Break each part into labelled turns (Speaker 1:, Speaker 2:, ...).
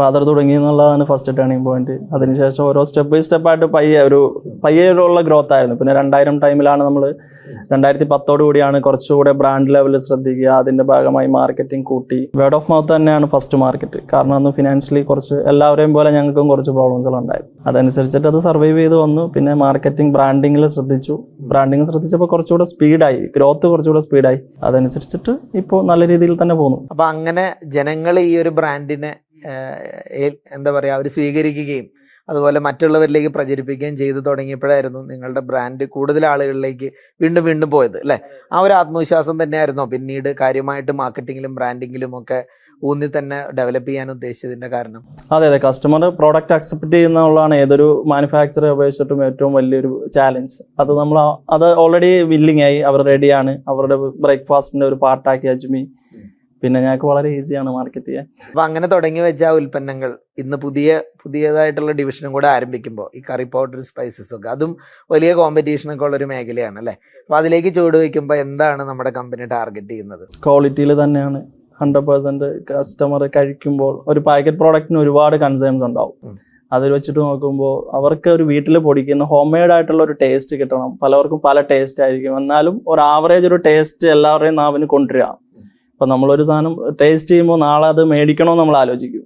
Speaker 1: Father തുടങ്ങി എന്നുള്ളതാണ് first turning point അതിനുശേഷം ഓരോ സ്റ്റെപ്പ് ബൈ സ്റ്റെപ്പ് ആയിട്ട് പയ്യെ ഒരു പയ്യെയുള്ള ഗ്രോത്ത് ആയിരുന്നു. പിന്നെ രണ്ടായിരം ടൈമിലാണ് നമ്മൾ രണ്ടായിരത്തി പത്തോട് കൂടിയാണ് കുറച്ചുകൂടെ ബ്രാൻഡ് ലെവലിൽ ശ്രദ്ധിക്കുക അതിന്റെ ഭാഗമായി മാർക്കറ്റിംഗ് കൂട്ടി. വേർഡ് ഓഫ് മൗത്ത് തന്നെയാണ് ഫസ്റ്റ് മാർക്കറ്റ് കാരണം അന്ന് ഫിനാൻഷ്യലി കുറച്ച് എല്ലാവരെയും പോലെ ഞങ്ങൾക്കും കുറച്ച് പ്രോബ്ലംസുകൾ ഉണ്ടായിരുന്നു അതനുസരിച്ചിട്ട് അത് സർവൈവ് ചെയ്ത് വന്നു. പിന്നെ മാർക്കറ്റിംഗ് ബ്രാൻഡിങ്ങിൽ ശ്രദ്ധിച്ചു. ബ്രാൻഡിങ് ശ്രദ്ധിച്ചപ്പോൾ കുറച്ചുകൂടെ സ്പീഡായി ഗ്രോത്ത് കുറച്ചുകൂടെ സ്പീഡായി അതനുസരിച്ചിട്ട് ഇപ്പോൾ നല്ല രീതിയിൽ തന്നെ പോകുന്നു
Speaker 2: അപ്പൊ അങ്ങനെ ജനങ്ങൾ ഈ ഒരു ബ്രാൻഡിനെ എന്താ പറയുക അവർ സ്വീകരിക്കുകയും അതുപോലെ മറ്റുള്ളവരിലേക്ക് പ്രചരിപ്പിക്കുകയും ചെയ്തു തുടങ്ങിയപ്പോഴായിരുന്നു നിങ്ങളുടെ ബ്രാൻഡ് കൂടുതൽ ആളുകളിലേക്ക് വീണ്ടും വീണ്ടും പോയത് അല്ലെ? ആ ഒരു ആത്മവിശ്വാസം തന്നെയായിരുന്നു. പിന്നീട് കാര്യമായിട്ട് മാർക്കറ്റിങ്ങിലും ബ്രാൻഡിങ്ങിലും ഒക്കെ ഊന്നി തന്നെ ഡെവലപ്പ് ചെയ്യാൻ ഉദ്ദേശിച്ചതിന്റെ കാരണം.
Speaker 1: അതെ അതെ. കസ്റ്റമർ പ്രോഡക്റ്റ് അക്സെപ്റ്റ് ചെയ്യുന്നതാണ് ഏതൊരു മാനുഫാക്ചറെ അപേക്ഷിച്ചിട്ടും ഏറ്റവും വലിയൊരു ചാലഞ്ച് അത് നമ്മൾ അത് ഓൾറെഡി വില്ലിംഗ് ആയി അവർ റെഡിയാണ് അവരുടെ ബ്രേക്ക്ഫാസ്റ്റിന്റെ ഒരു പാർട്ടാക്കി അജ്മി. പിന്നെ ഞങ്ങൾക്ക് വളരെ ഈസിയാണ് മാർക്കറ്റ് ചെയ്യാൻ.
Speaker 2: അപ്പൊ അങ്ങനെ തുടങ്ങി വെച്ച ആ ഉൽപ്പന്നങ്ങൾ ഇന്ന് പുതിയ പുതിയതായിട്ടുള്ള ഡിവിഷനും കൂടെ ആരംഭിക്കുമ്പോൾ ഈ കറി പൗഡർ സ്പൈസസ് ഒക്കെ അതും വലിയ കോമ്പറ്റീഷൻ ഒക്കെ ഉള്ള ഒരു മേഖലയാണ് അല്ലെ? അപ്പൊ അതിലേക്ക് ചുവട് വയ്ക്കുമ്പോൾ എന്താണ് നമ്മുടെ കമ്പനി ടാർഗറ്റ് ചെയ്യുന്നത്?
Speaker 1: ക്വാളിറ്റിയിൽ തന്നെയാണ്. ഹൺഡ്രഡ് പെർസെന്റ് കസ്റ്റമർ കഴിക്കുമ്പോൾ ഒരു പാക്കറ്റ് പ്രോഡക്റ്റിന് ഒരുപാട് കൺസേൺസ് ഉണ്ടാവും. അതിൽ വെച്ചിട്ട് നോക്കുമ്പോൾ അവർക്ക് ഒരു വീട്ടിൽ പൊടിക്കുന്ന ഹോം മെയ്ഡ് ആയിട്ടുള്ള ഒരു ടേസ്റ്റ് കിട്ടണം. പലവർക്കും പല ടേസ്റ്റ് ആയിരിക്കും. എന്നാലും ഒരു ആവറേജ് ഒരു ടേസ്റ്റ് എല്ലാവരുടെയും നാവിന് കൊണ്ടുവരിക. അപ്പൊ നമ്മളൊരു സാധനം ടേസ്റ്റ് ചെയ്യുമ്പോൾ നാളെ അത് മേടിക്കണമെന്ന് നമ്മൾ ആലോചിക്കും.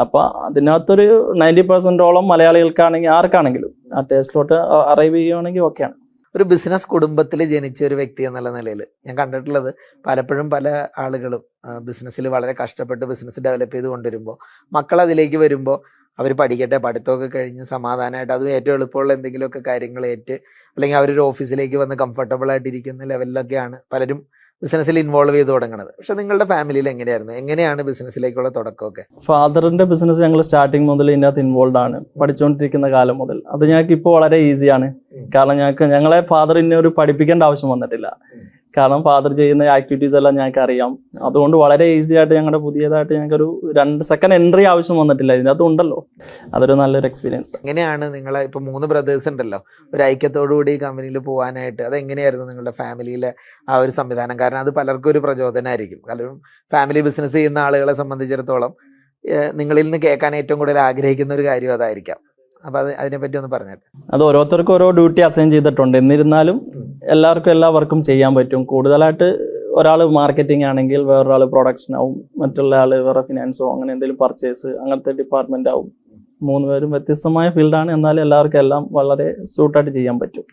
Speaker 1: അപ്പൊ അതിനകത്തൊരു നയന്റി പെർസെന്റോളം മലയാളികൾക്കാണെങ്കിൽ ആർക്കാണെങ്കിലും ആ ടേസ്റ്റിലോട്ട് അറൈവ് ചെയ്യുകയാണെങ്കിൽ ഓക്കെയാണ്
Speaker 2: ഒരു ബിസിനസ് കുടുംബത്തിൽ ജനിച്ച ഒരു വ്യക്തി എന്നുള്ള നിലയിൽ ഞാൻ കണ്ടിട്ടുള്ളത് പലപ്പോഴും പല ആളുകളും ബിസിനസ്സിൽ വളരെ കഷ്ടപ്പെട്ട് ബിസിനസ് ഡെവലപ്പ് ചെയ്ത് കൊണ്ടുവരുമ്പോൾ മക്കൾ അതിലേക്ക് വരുമ്പോൾ അവർ പഠിക്കട്ടെ പഠിത്തമൊക്കെ കഴിഞ്ഞ് സമാധാനമായിട്ട് അതും ഏറ്റവും എളുപ്പമുള്ള എന്തെങ്കിലുമൊക്കെ കാര്യങ്ങൾ ഏറ്റ് അല്ലെങ്കിൽ അവരൊരു ഓഫീസിലേക്ക് വന്ന് കംഫർട്ടബിൾ ആയിട്ടിരിക്കുന്ന ലെവലിലൊക്കെയാണ് പലരും ബിസിനസ്സിൽ ഇൻവോൾവ് ചെയ്ത് തുടങ്ങുന്നത് പക്ഷെ നിങ്ങളുടെ ഫാമിലിയിൽ എങ്ങനെയായിരുന്നു? എങ്ങനെയാണ് ബിസിനസ്സിലേക്കുള്ള തുടക്കമൊക്കെ?
Speaker 1: ഫാദറിന്റെ ബിസിനസ് ഞങ്ങൾ സ്റ്റാർട്ടിങ് മുതൽ ഇതിനകത്ത് ഇൻവോൾവ് ആണ്. പഠിച്ചുകൊണ്ടിരിക്കുന്ന കാലം മുതൽ. അത് ഞങ്ങൾക്ക് ഇപ്പോൾ വളരെ ഈസിയാണ് കാരണം ഞങ്ങൾക്ക് ഞങ്ങളെ ഫാദർ ഇന്നെ ഒരു പഠിപ്പിക്കേണ്ട ആവശ്യം വന്നിട്ടില്ല. കാരണം ഫാദർ ചെയ്യുന്ന ആക്ടിവിറ്റീസ് എല്ലാം ഞങ്ങൾക്ക് അറിയാം. അതുകൊണ്ട് വളരെ ഈസി ആയിട്ട് ഞങ്ങളുടെ പുതിയതായിട്ട് ഞങ്ങൾക്കൊരു രണ്ട് സെക്കൻഡ് എൻട്രി ആവശ്യം വന്നിട്ടില്ല. ഇതിനകത്ത് ഉണ്ടല്ലോ. അതൊരു നല്ലൊരു എക്സ്പീരിയൻസ്
Speaker 2: എങ്ങനെയാണ് നിങ്ങളെ ഇപ്പൊ മൂന്ന് ബ്രദേഴ്സ് ഉണ്ടല്ലോ. ഒരു ഐക്യത്തോടു കൂടി കമ്പനിയിൽ പോകാനായിട്ട് അത് എങ്ങനെയായിരുന്നു നിങ്ങളുടെ ഫാമിലിയിലെ ആ ഒരു സംവിധാനം? കാരണം അത് പലർക്കും ഒരു പ്രചോദനമായിരിക്കും കാരണം ഫാമിലി ബിസിനസ് ചെയ്യുന്ന ആളുകളെ സംബന്ധിച്ചിടത്തോളം നിങ്ങളിൽ നിന്ന് കേൾക്കാൻ ഏറ്റവും കൂടുതൽ ആഗ്രഹിക്കുന്ന ഒരു കാര്യം അതായിരിക്കാം. അപ്പൊ അത് അതിനെപ്പറ്റി ഒന്ന് പറഞ്ഞിട്ട്
Speaker 1: അത് ഓരോരുത്തർക്കും ഓരോ ഡ്യൂട്ടി അസൈൻ ചെയ്തിട്ടുണ്ട്. എന്നിരുന്നാലും എല്ലാവർക്കും എല്ലാ വർക്കും ചെയ്യാൻ പറ്റും. കൂടുതലായിട്ട് ഒരാൾ മാർക്കറ്റിംഗ് ആണെങ്കിൽ വേറൊരാൾ പ്രൊഡക്ഷൻ ആവും. മറ്റുള്ള ആൾ വേറെ ഫിനാൻസോ അങ്ങനെ എന്തെങ്കിലും പർച്ചേസ് അങ്ങനത്തെ ഡിപ്പാർട്ട്മെന്റ് ആവും. മൂന്ന് പേരും വ്യത്യസ്തമായ ഫീൽഡാണ് എന്നാലും എല്ലാവർക്കും എല്ലാം വളരെ സൂട്ടായിട്ട് ചെയ്യാൻ പറ്റും.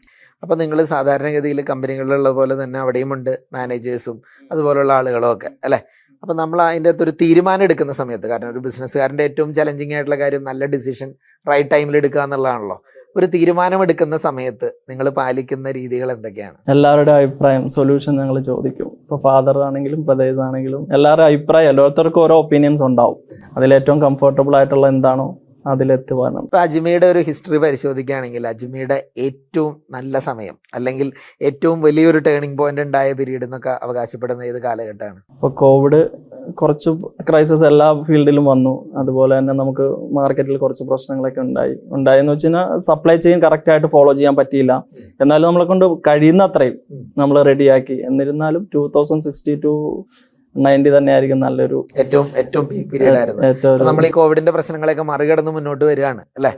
Speaker 2: അപ്പോൾ നിങ്ങൾ സാധാരണഗതിയിൽ കമ്പനികളിലുള്ള പോലെ തന്നെ അവിടെയും ഉണ്ട്. മാനേജേഴ്സും അതുപോലുള്ള ആളുകളും ഒക്കെ അല്ലെ? അപ്പൊ നമ്മൾ അതിന്റെ അടുത്തൊരു തീരുമാനം എടുക്കുന്ന സമയത്ത് കാരണം ഒരു ബിസിനസ്സുകാരന്റെ ഏറ്റവും ചലഞ്ചിങ് ആയിട്ടുള്ള കാര്യം നല്ല ഡിസിഷൻ റൈറ്റ് ടൈമിൽ എടുക്കുക എന്നുള്ളതാണല്ലോ. ഒരു തീരുമാനം എടുക്കുന്ന സമയത്ത് നിങ്ങൾ പാലിക്കുന്ന രീതികൾ എന്തൊക്കെയാണ്?
Speaker 1: എല്ലാവരുടെ അഭിപ്രായം സൊല്യൂഷൻ ഞങ്ങൾ ചോദിക്കും. ഇപ്പോൾ ഫാദർ ആണെങ്കിലും ബ്രദേഴ്സ് ആണെങ്കിലും എല്ലാവരുടെ അഭിപ്രായം ഓരോരുത്തർക്കും ഓരോ ഒപ്പീനിയൻസ് ഉണ്ടാവും. അതിലേറ്റവും കംഫർട്ടബിൾ ആയിട്ടുള്ള എന്താണോ അതിലെത്തുവാനും.
Speaker 2: ഇപ്പൊ അജ്മിയുടെ ഒരു ഹിസ്റ്ററി പരിശോധിക്കുകയാണെങ്കിൽ അജ്മിയുടെ ഏറ്റവും നല്ല സമയം അല്ലെങ്കിൽ ഏറ്റവും വലിയൊരു ടേണിംഗ് പോയിന്റ് ഉണ്ടായ പീരീഡ് എന്നൊക്കെ അവകാശപ്പെടുന്ന ഏത് കാലഘട്ടമാണ്?
Speaker 1: ഇപ്പോൾ കോവിഡ് കുറച്ച് ക്രൈസിസ് എല്ലാ ഫീൽഡിലും വന്നു. അതുപോലെ തന്നെ നമുക്ക് മാർക്കറ്റിൽ കുറച്ച് പ്രശ്നങ്ങളൊക്കെ ഉണ്ടായി. ഉണ്ടായെന്ന് വെച്ച് കഴിഞ്ഞാൽ സപ്ലൈ ചെയിൻ കറക്റ്റ് ആയിട്ട് ഫോളോ ചെയ്യാൻ പറ്റിയില്ല. എന്നാലും നമ്മളെ കൊണ്ട് കഴിയുന്ന അത്രയും നമ്മൾ റെഡിയാക്കി എന്നിരുന്നാലും two thousand sixty two ninety തന്നെയായിരിക്കും നല്ലൊരു
Speaker 2: ഏറ്റവും ഏറ്റവും പീക്ക് പീരീഡ് ആയിരുന്നു. നമ്മൾ ഈ കോവിഡിന്റെ പ്രശ്നങ്ങളൊക്കെ മറികടന്ന് മുന്നോട്ട് വരികയാണ് അല്ലേ?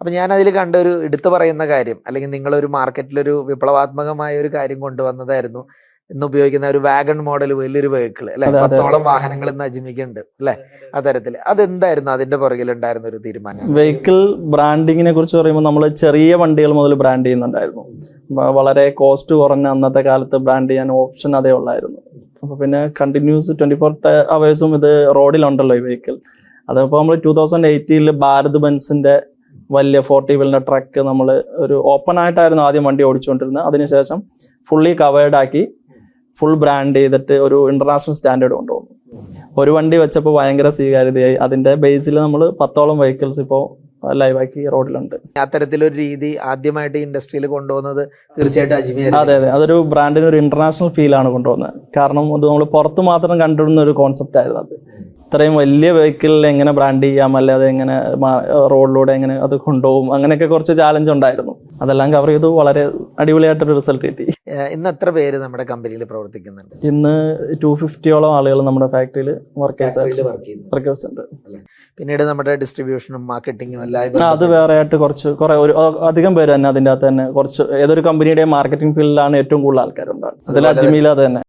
Speaker 2: അപ്പൊ ഞാൻ അതിൽ കണ്ട ഒരു എടുത്തു പറയുന്ന കാര്യം അല്ലെങ്കിൽ നിങ്ങൾ ഒരു മാർക്കറ്റിലൊരു വിപ്ലവാത്മകമായ ഒരു കാര്യം കൊണ്ടുവന്നതായിരുന്നു. ഇന്ന് ഉപയോഗിക്കുന്ന ഒരു വാഗൺ മോഡൽ വലിയൊരു വെഹിക്കിൾ അല്ലെ. പത്തോളം വാഹനങ്ങൾ ഇന്ന് അജിമിക്കുണ്ട് അല്ലെ? അത്തരത്തിൽ അതെന്തായിരുന്നു അതിന്റെ പുറകിൽ ഉണ്ടായിരുന്ന ഒരു തീരുമാനം?
Speaker 1: വെഹിക്കിൾ ബ്രാൻഡിങ്ങിനെ കുറിച്ച് പറയുമ്പോൾ നമ്മൾ ചെറിയ വണ്ടികൾ മുതൽ ബ്രാൻഡ് ചെയ്യുന്നുണ്ടായിരുന്നു. വളരെ കോസ്റ്റ് കുറഞ്ഞ അന്നത്തെ കാലത്ത് ബ്രാൻഡ് ചെയ്യാൻ ഓപ്ഷൻ അതേ ഉള്ളായിരുന്നു. അപ്പോൾ പിന്നെ കണ്ടിന്യൂസ് ട്വന്റി ഫോർ അവേഴ്സും ഇത് റോഡിലുണ്ടല്ലോ ഈ വെഹിക്കിൾ അതിപ്പോ നമ്മൾ ടൂ തൗസൻഡ് എയ്റ്റീനിൽ ഭാരത് ബെൻസിന്റെ വലിയ ഫോർട്ടി വീലിന്റെ ട്രക്ക് നമ്മൾ ഒരു ഓപ്പൺ ആയിട്ടായിരുന്നു ആദ്യം വണ്ടി ഓടിച്ചുകൊണ്ടിരുന്നത് അതിനുശേഷം ഫുള്ളി കവേർഡ് ആക്കി ഫുൾ ബ്രാൻഡ് ചെയ്തിട്ട് ഒരു ഇന്റർനാഷണൽ സ്റ്റാൻഡേർഡ് കൊണ്ടുവന്നു. ഒരു വണ്ടി വെച്ചപ്പോൾ ഭയങ്കര സ്വീകാര്യതയായി. അതിന്റെ ബേസിൽ നമ്മൾ പത്തോളം വെഹിക്കിൾസ് ഇപ്പോൾ ലൈവാക്കി റോഡിലുണ്ട്.
Speaker 2: അത്തരത്തിലൊരു രീതി ആദ്യമായിട്ട് ഇൻഡസ്ട്രിയിൽ കൊണ്ടുവന്നത് തീർച്ചയായിട്ടും അജ്മീർ
Speaker 1: അതെ അതെ. അതൊരു ബ്രാൻഡിന് ഒരു ഇന്റർനാഷണൽ ഫീൽ ആണ് കൊണ്ടുവന്നത്. കാരണം അത് നമ്മൾ പുറത്ത് മാത്രം കണ്ടിരുന്ന ഒരു കോൺസെപ്റ്റ് ആയിരുന്നു അത്. ഇത്രയും വലിയ വെഹിക്കിളിൽ എങ്ങനെ ബ്രാൻഡ് ചെയ്യാം അല്ലെ അത് എങ്ങനെ റോഡിലൂടെ എങ്ങനെ അത് കൊണ്ടുപോകും അങ്ങനെയൊക്കെ കുറച്ച് ചാലഞ്ച് ഉണ്ടായിരുന്നു. അതെല്ലാം കവർ ചെയ്തു. വളരെ അടിപൊളിയായിട്ടൊരു റിസൾട്ട് കിട്ടി.
Speaker 2: ഇന്ന് എത്ര പേര് നമ്മുടെ കമ്പനിയിൽ പ്രവർത്തിക്കുന്നുണ്ട്?
Speaker 1: ഇന്ന് ടു ഫിഫ്റ്റിയോളം ആളുകൾ നമ്മുടെ ഫാക്ടറിയിൽ
Speaker 2: വർക്ക് ചെയ്യുന്നുണ്ട്
Speaker 1: വർക്കേഴ്സ് ഉണ്ട്.
Speaker 2: പിന്നീട് നമ്മുടെ ഡിസ്ട്രിബ്യൂഷനും മാർക്കറ്റിങ്ങും എല്ലാം
Speaker 1: അത് വേറെ ആയിട്ട് കുറച്ച് കുറെ ഒരു അധികം പേര് തന്നെ അതിന്റെ അകത്ത് തന്നെ കുറച്ച് ഏതൊരു കമ്പനിയുടെയും മാർക്കറ്റിംഗ് ഫീൽഡിലാണ് ഏറ്റവും കൂടുതൽ ആൾക്കാരുണ്ടാകും അതിൽ അജ്മീൽ അത് തന്നെ.